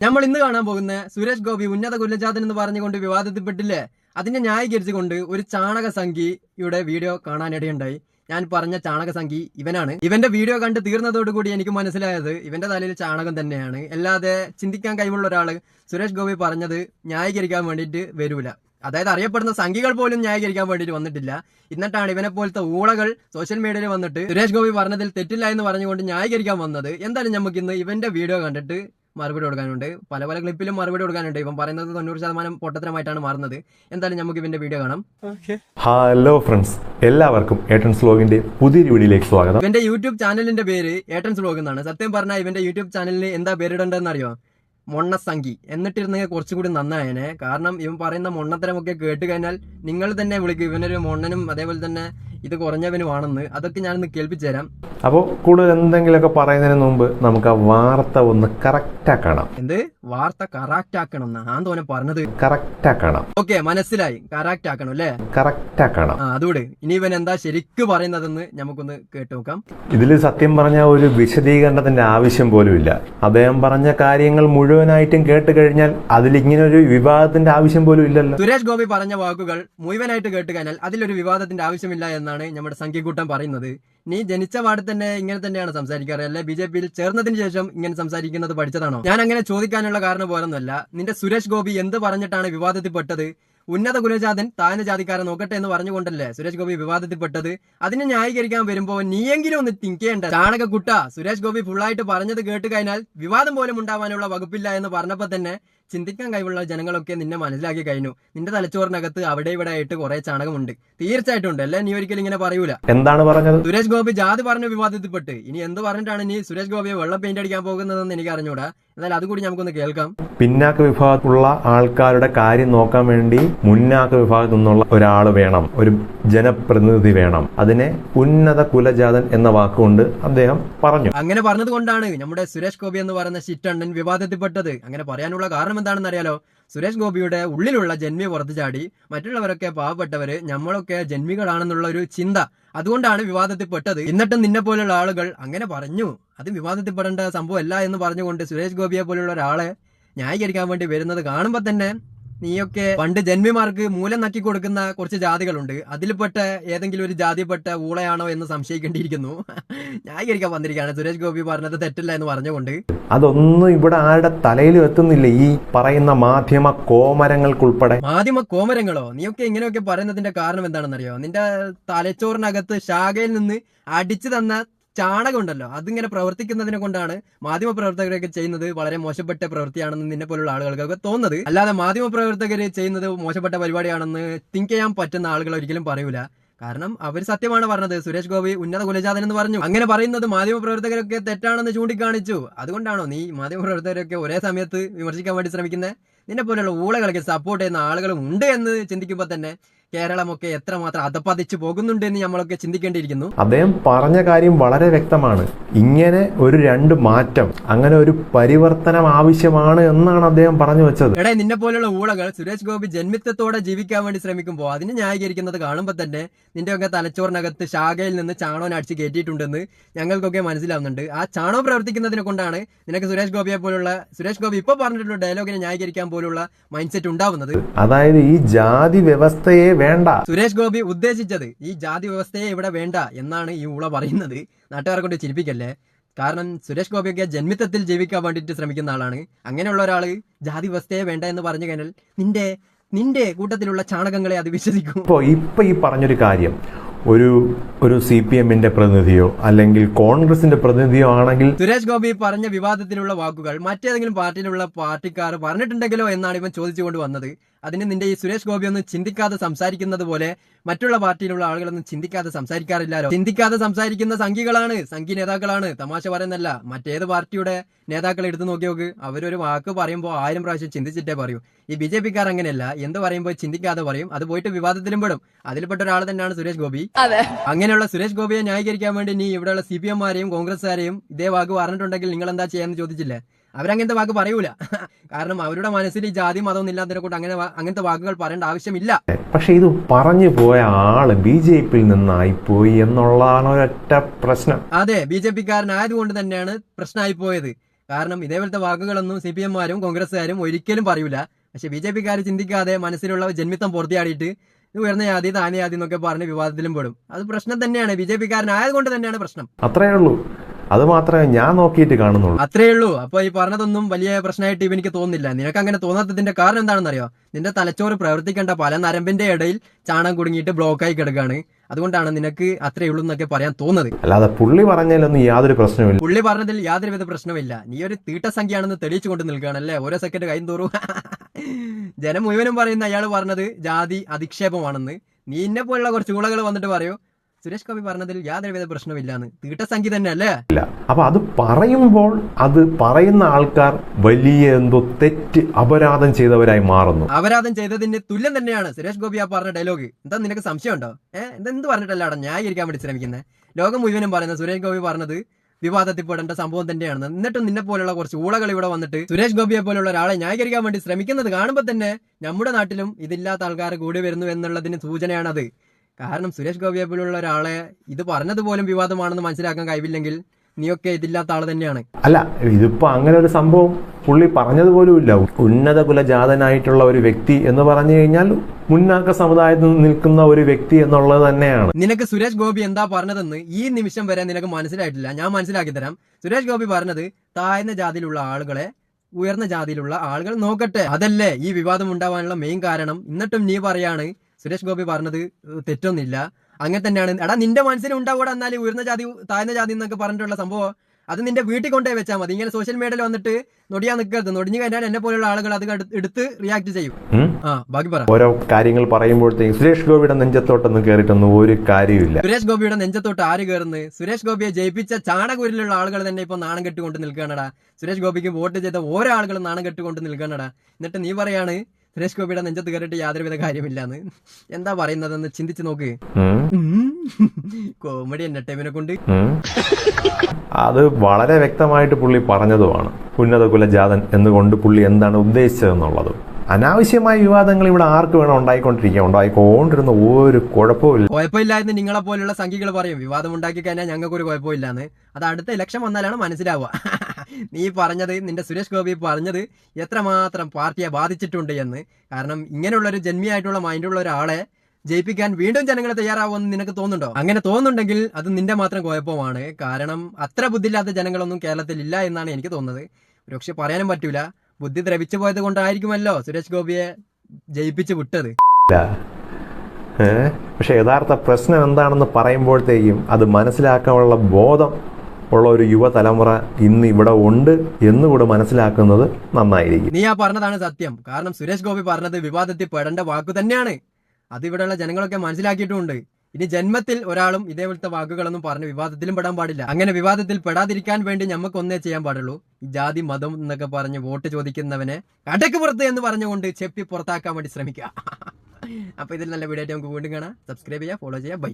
നമ്മൾ ഇന്ന് കാണാൻ പോകുന്ന സുരേഷ് ഗോപി ഉന്നത കുലജാതൻ എന്ന് പറഞ്ഞുകൊണ്ട് വിവാദത്തിൽപ്പെട്ടില്ലേ? അതിനെ ന്യായീകരിച്ചുകൊണ്ട് ഒരു ചാണക സംഖ്യയുടെ വീഡിയോ കാണാനിടയുണ്ടായി. ഞാൻ പറഞ്ഞ ചാണക സംഖ്യ ഇവനാണ്. ഇവന്റെ വീഡിയോ കണ്ട് തീർന്നതോടുകൂടി എനിക്ക് മനസ്സിലായത് ഇവന്റെ തലയിൽ ചാണകം തന്നെയാണ്. അല്ലാതെ ചിന്തിക്കാൻ കഴിവുള്ള ഒരാൾ സുരേഷ് ഗോപി പറഞ്ഞത് ന്യായീകരിക്കാൻ വേണ്ടിയിട്ട് വരൂല. അതായത് അറിയപ്പെടുന്ന സംഖ്യകൾ പോലും ന്യായീകരിക്കാൻ വേണ്ടിയിട്ട് വന്നിട്ടില്ല. എന്നിട്ടാണ് ഇവനെ പോലത്തെ ഊളകൾ സോഷ്യൽ മീഡിയയിൽ വന്നിട്ട് സുരേഷ് ഗോപി പറഞ്ഞതിൽ തെറ്റില്ല എന്ന് പറഞ്ഞുകൊണ്ട് ന്യായീകരിക്കാൻ വന്നത്. എന്തായാലും നമുക്ക് ഇന്ന് ഇവന്റെ വീഡിയോ കണ്ടിട്ട് മറുപടി കൊടുക്കാനുണ്ട്. പല പല ക്ലിപ്പിലും മറുപടി കൊടുക്കാനുണ്ട്. ഇപ്പം പറയുന്നത് തൊണ്ണൂറ് ശതമാനം പൊട്ടത്തരമായിട്ടാണ് മാറുന്നത്. എന്തായാലും നമുക്ക് ഇവന്റെ വീഡിയോ കാണാം. ഹലോ ഫ്രണ്ട്സ് എല്ലാവർക്കും ഏട്ടൻസ് വ്ലോഗിന്റെ പുതിയൊരു വീഡിയോയിലേക്ക് സ്വാഗതം. ഇവന്റെ യൂട്യൂബ് ചാനലിന്റെ പേര് ഏട്ടൻസ് വ്ലോഗ് എന്നാണ്. സത്യം പറഞ്ഞാൽ ഇവന്റെ യൂട്യൂബ് ചാനലിന് എന്താ പേരിടേണ്ടതെന്ന് അറിയോ? മൊണ്ണസംഖി. എന്നിട്ടിരുന്നെങ്കിൽ കുറച്ചുകൂടി നന്നായേനെ. കാരണം ഇവൻ പറയുന്ന മൊണ്ണത്തരമൊക്കെ കേട്ട് കഴിഞ്ഞാൽ നിങ്ങൾ തന്നെ വിളിക്കും. ഇവനൊരു മൊണ്ണനും അതേപോലെ തന്നെ ഇത് കുറഞ്ഞവനുമാണെന്ന് അതൊക്കെ ഞാനൊന്ന് കേൾപ്പിച്ചു തരാം. അപ്പോൾ കൂടുതൽ എന്തെങ്കിലുമൊക്കെ പറയുന്നതിന് മുമ്പ് നമുക്ക് ആ വാർത്ത ഒന്ന് കറക്റ്റ് ആക്കണം. എന്ത്? വാർത്ത കറക്റ്റ് ആക്കണം എന്നാ ഞാൻ തോന്നെ പറഞ്ഞത്. കറക്റ്റ് ആക്കണം. ഓക്കെ മനസ്സിലായി. കറക്റ്റ് ആക്കണം അല്ലേ? കറക്റ്റ് ആക്കണം. ആ അതോട് ഇനി ഇവൻ എന്താ ശരിക്ക് പറയുന്നതെന്ന് നമുക്കൊന്ന് കേട്ടു നോക്കാം. ഇതിൽ സത്യം പറഞ്ഞ ഒരു വിശദീകരണത്തിന്റെ ആവശ്യം പോലും ഇല്ല. അദ്ദേഹം പറഞ്ഞ കാര്യങ്ങൾ മുഴുവനായിട്ടും കേട്ട് കഴിഞ്ഞാൽ അതിൽ ഇങ്ങനെ ഒരു വിവാദത്തിന്റെ ആവശ്യം പോലും ഇല്ലല്ലോ. സുരേഷ് ഗോപി പറഞ്ഞ വാക്കുകൾ മുഴുവനായിട്ട് കേട്ട് കഴിഞ്ഞാൽ അതിലൊരു വിവാദത്തിന്റെ ആവശ്യമില്ല എന്നാണ് നമ്മുടെ സംഖ്യക്കൂട്ടം പറയുന്നത്. നീ ജനിച്ച പാടെ തന്നെ ഇങ്ങനെ തന്നെയാണ് സംസാരിക്കാറ് അല്ലെ? ബി ജെ പിയിൽ ചേർന്നതിന് ശേഷം ഇങ്ങനെ സംസാരിക്കുന്നത് പഠിച്ചതാണോ? ഞാൻ അങ്ങനെ ചോദിക്കാനുള്ള കാരണം പോലൊന്നുമല്ല. നിന്റെ സുരേഷ് ഗോപി എന്ത് പറഞ്ഞിട്ടാണ് വിവാദത്തിൽപ്പെട്ടത് ഉന്നത കുലജാതൻ താഴ്ന്ന ജാതിക്കാരെ നോക്കട്ടെ എന്ന് പറഞ്ഞുകൊണ്ടല്ലേ സുരേഷ് ഗോപി വിവാദത്തിൽപ്പെട്ടത് അതിനെ ന്യായീകരിക്കാൻ വരുമ്പോൾ നീയെങ്കിലും ഒന്ന് തിങ്ക് ചാണക കുട്ട സുരേഷ് ഗോപി ഫുള്ളായിട്ട് പറഞ്ഞത് കേട്ട് കഴിഞ്ഞാൽ വിവാദം പോലും ഉണ്ടാവാനുള്ള വകുപ്പില്ല എന്ന് പറഞ്ഞപ്പോൾ തന്നെ ചിന്തിക്കാൻ കഴിവുള്ള ജനങ്ങളൊക്കെ നിന്നെ മനസ്സിലാക്കി കഴിഞ്ഞു. നിന്റെ തലച്ചോറിനകത്ത് അവിടെ ഇവിടെ ആയിട്ട് കുറെ ചാണകമുണ്ട്. തീർച്ചയായിട്ടും ഉണ്ട് അല്ലേ? നീ ഒരിക്കലും ഇങ്ങനെ പറയൂല. എന്താണ് പറഞ്ഞത്? സുരേഷ് ഗോപി ജാതി പറഞ്ഞ വിവാദത്തിൽപ്പെട്ട്. ഇനി എന്ത് പറഞ്ഞിട്ടാണ് നീ സുരേഷ് ഗോപിയെ വെള്ളം പെയിന്റ് അടിക്കാൻ പോകുന്നതെന്ന് എനിക്ക് അറിഞ്ഞൂടാ. എന്നാൽ അതുകൂടി നമുക്കൊന്ന് കേൾക്കാം. പിന്നാക്ക വിഭാഗത്തുള്ള ആൾക്കാരുടെ കാര്യം നോക്കാൻ വേണ്ടി മുന്നാക്ക വിഭാഗത്തു നിന്നുള്ള ഒരാൾ വേണം. ഒരു ജനപ്രതിനിധി വേണം. അതിനെ ഉന്നത കുലജാതൻ എന്ന വാക്കുകൊണ്ട് അദ്ദേഹം പറഞ്ഞു. അങ്ങനെ പറഞ്ഞത് കൊണ്ടാണ് നമ്മുടെ സുരേഷ് ഗോപി എന്ന് പറയുന്ന ചിറ്റണ്ണൻ വിവാദത്തിൽപ്പെട്ടത്. അങ്ങനെ പറയാനുള്ള കാരണം എന്താണെന്ന് അറിയാലോ സുരേഷ് ഗോപിയുടെ ഉള്ളിലുള്ള ജന്മി പുറത്തു ചാടി മറ്റുള്ളവരൊക്കെ പാവപ്പെട്ടവര് നമ്മളൊക്കെ ജന്മികളാണെന്നുള്ള ഒരു ചിന്ത. അതുകൊണ്ടാണ് വിവാദത്തിൽ പെട്ടത് എന്നിട്ടും നിന്നെ പോലുള്ള ആളുകൾ അങ്ങനെ പറഞ്ഞു. അത് വിവാദത്തിൽ പെടേണ്ട സംഭവമല്ല എന്ന് പറഞ്ഞുകൊണ്ട് സുരേഷ് ഗോപിയെ പോലുള്ള ഒരാളെ ന്യായീകരിക്കാൻ വേണ്ടി വരുന്നത് കാണുമ്പോൾ തന്നെ നീയൊക്കെ പണ്ട് ജന്മിമാർക്ക് മൂലം നക്കി കൊടുക്കുന്ന കുറച്ച് ജാതികളുണ്ട്. അതിൽപ്പെട്ട ഏതെങ്കിലും ഒരു ജാതിപ്പെട്ട ഊളയാണോ എന്ന് സംശയിക്കേണ്ടിയിരിക്കുന്നു. ന്യായീകരിക്കാൻ വന്നിരിക്കുകയാണ്. സുരേഷ് ഗോപി പറഞ്ഞത് തെറ്റില്ല എന്ന് പറഞ്ഞുകൊണ്ട്. അതൊന്നും ഇവിടെ ആരുടെ തലയിലും എത്തുന്നില്ല. ഈ പറയുന്ന മാധ്യമ കോമരങ്ങൾക്കുൾപ്പെടെ. മാധ്യമ കോമരങ്ങളോ? നീയൊക്കെ ഇങ്ങനെയൊക്കെ പറയുന്നതിന്റെ കാരണം എന്താണെന്നറിയോ? നിന്റെ തലച്ചോറിനകത്ത് ശാഖയിൽ നിന്ന് അടിച്ചു തന്ന ചാണകം ഉണ്ടല്ലോ അതിങ്ങനെ പ്രവർത്തിക്കുന്നതിനെ കൊണ്ടാണ് മാധ്യമ പ്രവർത്തകരൊക്കെ ചെയ്യുന്നത് വളരെ മോശപ്പെട്ട പ്രവൃത്തിയാണെന്ന് നിന്നെ പോലുള്ള ആളുകൾക്കൊക്കെ തോന്നുന്നത്. അല്ലാതെ മാധ്യമ പ്രവർത്തകർ ചെയ്യുന്നത് മോശപ്പെട്ട പരിപാടിയാണെന്ന് തിങ്ക് ചെയ്യാൻ പറ്റുന്ന ആളുകൾ ഒരിക്കലും പറയൂല. കാരണം അവർ സത്യമാണ് പറഞ്ഞത്. സുരേഷ് ഗോപി ഉന്നത കുലജാതൻ എന്ന് പറഞ്ഞു. അങ്ങനെ പറയുന്നത് മാധ്യമ പ്രവർത്തകരൊക്കെ തെറ്റാണെന്ന് ചൂണ്ടിക്കാണിച്ചു. അതുകൊണ്ടാണോ നീ മാധ്യമ പ്രവർത്തകരൊക്കെ ഒരേ സമയത്ത് വിമർശിക്കാൻ വേണ്ടി ശ്രമിക്കുന്നത് നിന്നെ പോലെയുള്ള ഊളകളൊക്കെ സപ്പോർട്ട് ചെയ്യുന്ന ആളുകളും ഉണ്ട് എന്ന് ചിന്തിക്കുമ്പോൾ തന്നെ കേരളമൊക്കെ എത്രമാത്രം അധപ്പതിച്ചു പോകുന്നുണ്ട് എന്ന് നമ്മളൊക്കെ ചിന്തിക്കേണ്ടിയിരിക്കുന്നു. അദ്ദേഹം പറഞ്ഞ കാര്യം വളരെ വ്യക്തമാണ്. ഇങ്ങനെ ഒരു രണ്ട് മാറ്റം അങ്ങനെ ഒരു പരിവർത്തനം ആവശ്യമാണ് എന്നാണ് അദ്ദേഹം പറഞ്ഞു വെച്ചത്. എടേ നിന്നെ പോലുള്ള ഊളകൾ സുരേഷ് ഗോപി ജന്മിത്വത്തോടെ ജീവിക്കാൻ വേണ്ടി ശ്രമിക്കുമ്പോൾ അതിനെ ന്യായീകരിക്കുന്നത് കാണുമ്പോൾ തന്നെ നിന്റെ ഒക്കെ തലച്ചോറിനകത്ത് ശാഖയിൽ നിന്ന് ചാണോനെ അടിച്ച് കയറ്റിയിട്ടുണ്ടെന്ന് ഞങ്ങൾക്കൊക്കെ മനസ്സിലാവുന്നുണ്ട്. ആ ചാണോ പ്രവർത്തിക്കുന്നതിനെ കൊണ്ടാണ് നിനക്ക് സുരേഷ് ഗോപിയെ പോലുള്ള സുരേഷ് ഗോപി ഇപ്പോൾ പറഞ്ഞിട്ടുള്ള ഡയലോഗിനെ ന്യായീകരിക്കാൻ പോലുള്ള മൈൻഡ് സെറ്റ് ഉണ്ടാവുന്നത്. അതായത് ഈ ജാതി വ്യവസ്ഥയെ വേണ്ട. സുരേഷ് ഗോപി ഉദ്ദേശിച്ചത് ഈ ജാതി വ്യവസ്ഥയെ ഇവിടെ വേണ്ട എന്നാണ് ഈ ഊള പറയുന്നത്. നാട്ടുകാരെ കൊണ്ട് ചിരിപ്പിക്കല്ലേ? കാരണം സുരേഷ് ഗോപിയൊക്കെ ജന്മിത്തത്തിൽ ജീവിക്കാൻ വേണ്ടിയിട്ട് ശ്രമിക്കുന്ന ആളാണ്. അങ്ങനെയുള്ള ഒരാൾ ജാതി വ്യവസ്ഥയെ വേണ്ട എന്ന് പറഞ്ഞു കഴിഞ്ഞാൽ നിന്റെ നിന്റെ കൂട്ടത്തിലുള്ള ചാണകങ്ങളെ അത് വിശ്വസിക്കും. ഇപ്പോൾ ഇപ്പൊ ഈ പറഞ്ഞൊരു കാര്യം ഒരു ഒരു സി പി എമ്മിന്റെ പ്രതിനിധിയോ അല്ലെങ്കിൽ കോൺഗ്രസിന്റെ പ്രതിനിധിയോ ആണെങ്കിൽ സുരേഷ് ഗോപി പറഞ്ഞ വിവാദത്തിലുള്ള വാക്കുകൾ മറ്റേതെങ്കിലും പാർട്ടിയിലുള്ള പാർട്ടിക്കാർ പറഞ്ഞിട്ടുണ്ടെങ്കിലോ എന്നാണ് ഇവൻ ചോദിച്ചുകൊണ്ട് വന്നത്. അതിന് നിന്റെ ഈ സുരേഷ് ഗോപി ഒന്നും ചിന്തിക്കാതെ സംസാരിക്കുന്നത് പോലെ മറ്റുള്ള പാർട്ടിയിലുള്ള ആളുകളൊന്നും ചിന്തിക്കാതെ സംസാരിക്കാറില്ലല്ലോ ചിന്തിക്കാതെ സംസാരിക്കുന്ന സംഘികളാണ് സംഘി നേതാക്കളാണ്. തമാശ പറയുന്നല്ല മറ്റേത് പാർട്ടിയുടെ നേതാക്കളെ എടുത്തു നോക്കി നോക്ക്. അവരൊരു വാക്ക് പറയുമ്പോൾ ആയിരം പ്രാവശ്യം ചിന്തിച്ചിട്ടേ പറയൂ. ഈ ബി ജെ പിക്കാർ അങ്ങനെയല്ല. എന്ത് പറയുമ്പോൾ ചിന്തിക്കാതെ പറയും. അത് പോയിട്ട് വിവാദത്തിലും പെടും. അതിൽപ്പെട്ട ഒരാൾ തന്നെയാണ് സുരേഷ് ഗോപി. അങ്ങനെയുള്ള സുരേഷ് ഗോപിയെ ന്യായീകരിക്കാൻ വേണ്ടി നീ ഇവിടെയുള്ള സി പി എംമാരെയും കോൺഗ്രസ്സുകാരെയും ഇതേ വാക്ക് പറഞ്ഞിട്ടുണ്ടെങ്കിൽ നിങ്ങൾ എന്താ ചെയ്യാന്ന് ചോദിച്ചില്ലേ? അവരങ്ങനത്തെ വാക്ക് പറയൂല. കാരണം അവരുടെ മനസ്സിൽ ജാതി മതമൊന്നും ഇല്ലാത്തതിനെ കൊണ്ട് അങ്ങനെ അങ്ങനത്തെ വാക്കുകൾ പറയേണ്ട ആവശ്യമില്ല. പക്ഷെ ഇത് പറഞ്ഞു പോയ ആൾ ബി ജെ പിയിൽ നിന്നായി പോയി എന്നുള്ളതാണ് ഒരൊറ്റ പ്രശ്നം. അതെ ബി ജെ പിക്കാരനായതുകൊണ്ട് തന്നെയാണ് പ്രശ്നമായി പോയത്. കാരണം ഇതേപോലത്തെ വാക്കുകളൊന്നും സി പി എമ്മാരും കോൺഗ്രസ്സുകാരും ഒരിക്കലും പറയൂല. പക്ഷെ ബി ജെ പിക്കാർ ചിന്തിക്കാതെ മനസ്സിലുള്ള ജന്മിത്തം പൂർത്തിയാടിയിട്ട് ഉയർന്ന ജാതി താനേ ജാതി എന്നൊക്കെ പറഞ്ഞ് വിവാദത്തിലും പെടും. അത് പ്രശ്നം തന്നെയാണ്. ബി ജെ പിക്കാരനായതുകൊണ്ട് തന്നെയാണ് പ്രശ്നം. അത്രയേ ഉള്ളൂ. അത് മാത്രമേ ഞാൻ നോക്കിയിട്ട് കാണുന്നുള്ളൂ. അത്രേ ഉള്ളൂ. അപ്പൊ ഈ പറഞ്ഞതൊന്നും വലിയ പ്രശ്നമായിട്ട് ഇവ എനിക്ക് തോന്നുന്നില്ല. നിനക്ക് അങ്ങനെ തോന്നാത്തതിന്റെ കാരണം എന്താണെന്നറിയോ? നിന്റെ തലച്ചോറ് പ്രവർത്തിക്കേണ്ട പല നരമ്പിന്റെ ഇടയിൽ ചാണം കുടുങ്ങിയിട്ട് ബ്ലോക്കായി കിടക്കാണ്. അതുകൊണ്ടാണ് നിനക്ക് അത്രേ ഉള്ളൂ എന്നൊക്കെ പറയാൻ തോന്നുന്നത്. അല്ലാതെ പുള്ളി പറഞ്ഞതിലൊന്നും യാതൊരു പ്രശ്നമില്ല പുള്ളി പറഞ്ഞതിൽ യാതൊരുവിധ പ്രശ്നമില്ല നീ ഒരു തീട്ടസംഖ്യയാണെന്ന് തെളിയിച്ചുകൊണ്ട് നിൽക്കുകയാണല്ലേ ഓരോ സെക്കൻഡ് കൈ തോറും. ജനം മുഴുവനും പറയുന്ന അയാൾ പറഞ്ഞത് ജാതി അധിക്ഷേപമാണെന്ന്. നീ എന്നെ പോലുള്ള കുറച്ച് ഗുളകൾ വന്നിട്ട് പറയൂ. സുരേഷ് ഗോപി പറഞ്ഞതിൽ യാതൊരുവിധ പ്രശ്നമില്ലാന്ന് തീട്ടസംഖ്യ തന്നെ അല്ലേ ഇല്ല. അപ്പൊ അത് പറയുമ്പോൾ അത് പറയുന്ന ആൾക്കാർ വലിയ എന്തോ തെറ്റ് അപരാധം ചെയ്തവരായി മാറുന്നു. അപരാധം ചെയ്തതിന്റെ തുല്യം തന്നെയാണ് സുരേഷ് ഗോപി ആ പറഞ്ഞ ഡയലോഗ് എന്താ നിനക്ക് സംശയം സംശയമുണ്ടോ? ഏഹ് എന്ത് പറഞ്ഞിട്ടല്ല ന്യായീകരിക്കാൻ വേണ്ടി ശ്രമിക്കുന്നത് ലോകം മുഴുവനും പറയുന്നത് സുരേഷ് ഗോപി പറഞ്ഞത് വിവാദത്തിൽ പെടേണ്ട സംഭവം തന്നെയാണ്. എന്നിട്ടും നിന്നെ പോലുള്ള കുറച്ച് ഊളകൾ ഇവിടെ വന്നിട്ട് സുരേഷ് ഗോപിയെ പോലുള്ള ഒരാളെ ന്യായീകരിക്കാൻ വേണ്ടി ശ്രമിക്കുന്നത് കാണുമ്പോൾ തന്നെ നമ്മുടെ നാട്ടിലും ഇതില്ലാത്ത ആൾക്കാർ കൂടി വരുന്നു എന്നുള്ളതിന് സൂചനയാണത്. കാരണം സുരേഷ് ഗോപിയെ പോലുള്ള ഒരാളെ ഇത് പറഞ്ഞതുപോലും വിവാദമാണെന്ന് മനസ്സിലാക്കാൻ കഴിവില്ലെങ്കിൽ നീയൊക്കെ ഇതില്ലാത്ത ആൾ തന്നെയാണ്. അല്ല ഇതിപ്പോ അങ്ങനെ ഒരു സംഭവം പുള്ളി പറഞ്ഞതുപോലും ഇല്ല. ഉന്നത കുലജാതനായിട്ടുള്ള ഒരു വ്യക്തി എന്ന് പറഞ്ഞു കഴിഞ്ഞാൽ മുന്നാക്ക സമുദായത്തിൽ നിന്ന് നിൽക്കുന്ന ഒരു വ്യക്തി എന്നുള്ളത് തന്നെയാണ്. നിനക്ക് സുരേഷ് ഗോപി എന്താ പറഞ്ഞതെന്ന് ഈ നിമിഷം വരെ നിനക്ക് മനസ്സിലായിട്ടില്ല. ഞാൻ മനസ്സിലാക്കി തരാം. സുരേഷ് ഗോപി പറഞ്ഞത് താഴ്ന്ന ജാതിയിലുള്ള ആളുകളെ ഉയർന്ന ജാതിയിലുള്ള ആളുകൾ നോക്കട്ടെ. അതല്ലേ ഈ വിവാദം ഉണ്ടാവാനുള്ള മെയിൻ കാരണം. എന്നിട്ടും നീ പറയാണ് സുരേഷ് ഗോപി പറഞ്ഞത് തെറ്റൊന്നില്ല തെറ്റൊന്നുമില്ല. അങ്ങനെ തന്നെയാണ്. എടാ നിന്റെ മനസ്സിൽ ഉണ്ടാവൂടെ എന്നാൽ ഉയർന്ന ജാതി താഴ്ന്ന ജാതി എന്നൊക്കെ പറഞ്ഞിട്ടുള്ള സംഭവം. അത് നിന്റെ വീട്ടിൽ കൊണ്ടേ വെച്ചാൽ മതി. ഇങ്ങനെ സോഷ്യൽ മീഡിയയിൽ വന്നിട്ട് നൊടിയാ നിൽക്കരുത് നൊടിഞ്ഞു കഴിഞ്ഞാൽ എന്നെ പോലുള്ള ആളുകൾ അത് എടുത്ത് എടുത്ത് റിയാക്ട് ചെയ്യും. ആ ബാക്കി പറ. ഓരോ കാര്യങ്ങൾ പറയുമ്പോഴത്തേക്കും സുരേഷ് ഗോപിയുടെ നെഞ്ചത്തോട്ടൊന്നും കയറിയിട്ടൊന്നും ഒരു കാര്യമില്ല സുരേഷ് ഗോപിയുടെ നെഞ്ചത്തോട്ട് ആര് കയറുന്നത് സുരേഷ് ഗോപിയെ ജയിപ്പിച്ച ചാണകൂരിലുള്ള ആളുകൾ തന്നെ ഇപ്പൊ നാണം കെട്ടുകൊണ്ട് നിൽക്കണടാ സുരേഷ് ഗോപിക്ക് വോട്ട് ചെയ്ത ഓരോ ആളുകളും നാണം കെട്ടുകൊണ്ട് നിൽക്കണടാ എന്നിട്ട് നീ പറയാണ് സുരേഷ് ഗോപിയുടെ നെഞ്ചത്ത് കയറിയിട്ട് യാതൊരുവിധ കാര്യമില്ലാന്ന്. എന്താ പറയുന്നതെന്ന് ചിന്തിച്ചു നോക്ക്. കോമഡി എന്റർടൈൻമെന്റ് കൊണ്ട്. അത് വളരെ വ്യക്തമായിട്ട് പുള്ളി പറഞ്ഞതുമാണ്. ഉന്നത കുലജാതൻ എന്നുകൊണ്ട് പുള്ളി എന്താണ് ഉദ്ദേശിച്ചതെന്നുള്ളത്. അനാവശ്യമായ വിവാദങ്ങൾ ഇവിടെ ആർക്ക് വേണം ഉണ്ടായിക്കൊണ്ടിരിക്കുക ഉണ്ടായിക്കൊണ്ടിരുന്ന ഒരു കുഴപ്പമില്ല കുഴപ്പമില്ലായിരുന്നു നിങ്ങളെ പോലുള്ള സംഖ്യകൾ പറയും. വിവാദം ഉണ്ടാക്കി കഴിഞ്ഞാൽ ഞങ്ങൾക്ക് ഒരു കുഴപ്പമില്ലാന്ന്. അത് അടുത്ത ഇലക്ഷൻ വന്നാലാണ് മനസ്സിലാവുക. നീ പറഞ്ഞത് നിന്റെ സുരേഷ് ഗോപി പറഞ്ഞത് എത്രമാത്രം പാർട്ടിയെ ബാധിച്ചിട്ടുണ്ട് എന്ന്. കാരണം ഇങ്ങനെയുള്ള ഒരു ജന്മിയായിട്ടുള്ള മൈൻഡുള്ള ഒരാളെ ജയിപ്പിക്കാൻ വീണ്ടും ജനങ്ങൾ തയ്യാറാവുമെന്ന് നിനക്ക് തോന്നുന്നുണ്ടോ? അങ്ങനെ തോന്നുന്നുണ്ടെങ്കിൽ അത് നിന്റെ മാത്രം കുഴപ്പമാണ്. കാരണം അത്ര ബുദ്ധിയില്ലാത്ത ജനങ്ങളൊന്നും കേരളത്തിൽ ഇല്ല എന്നാണ് എനിക്ക് തോന്നുന്നത്. പക്ഷെ പറയാനും പറ്റൂല. ബുദ്ധി ദ്രവിച്ചു പോയത് കൊണ്ടായിരിക്കുമല്ലോ സുരേഷ് ഗോപിയെ ജയിപ്പിച്ച് വിട്ടത്? പക്ഷെ യഥാർത്ഥ പ്രശ്നം എന്താണെന്ന് പറയുമ്പോഴത്തേക്കും അത് മനസ്സിലാക്കാനുള്ള ബോധം ഉള്ള ഒരു യുവതലമുറ ഇന്ന് ഇവിടെ ഉണ്ട് എന്നുകൂടെ മനസ്സിലാക്കുന്നത് നന്നായിരിക്കും. നീ ആ പറഞ്ഞതാണ് സത്യം. കാരണം സുരേഷ് ഗോപി പറഞ്ഞത് വിവാദത്തിൽ പെടേണ്ട വാക്കു തന്നെയാണ്. അത് ഇവിടെയുള്ള ജനങ്ങളൊക്കെ മനസ്സിലാക്കിയിട്ടുമുണ്ട് ഇനി ജന്മത്തിൽ ഒരാളും ഇതേപോലത്തെ വാക്കുകളൊന്നും പറഞ്ഞ് വിവാദത്തിലും പെടാൻ പാടില്ല. അങ്ങനെ വിവാദത്തിൽ പെടാതിരിക്കാൻ വേണ്ടി നമുക്ക് ഒന്നേ ചെയ്യാൻ പാടുള്ളൂ. ജാതി മതം എന്നൊക്കെ പറഞ്ഞ് വോട്ട് ചോദിക്കുന്നവനെ കടക്ക് പുറത്ത് എന്ന് പറഞ്ഞുകൊണ്ട് ചെപ്പി പുറത്താക്കാൻ വേണ്ടി ശ്രമിക്കുക. അപ്പൊ ഇതിൽ നല്ല വീഡിയോ ആയിട്ട് നമുക്ക് വീണ്ടും കാണാം. സബ്സ്ക്രൈബ് ചെയ്യുക ഫോളോ ചെയ്യുക. ബൈ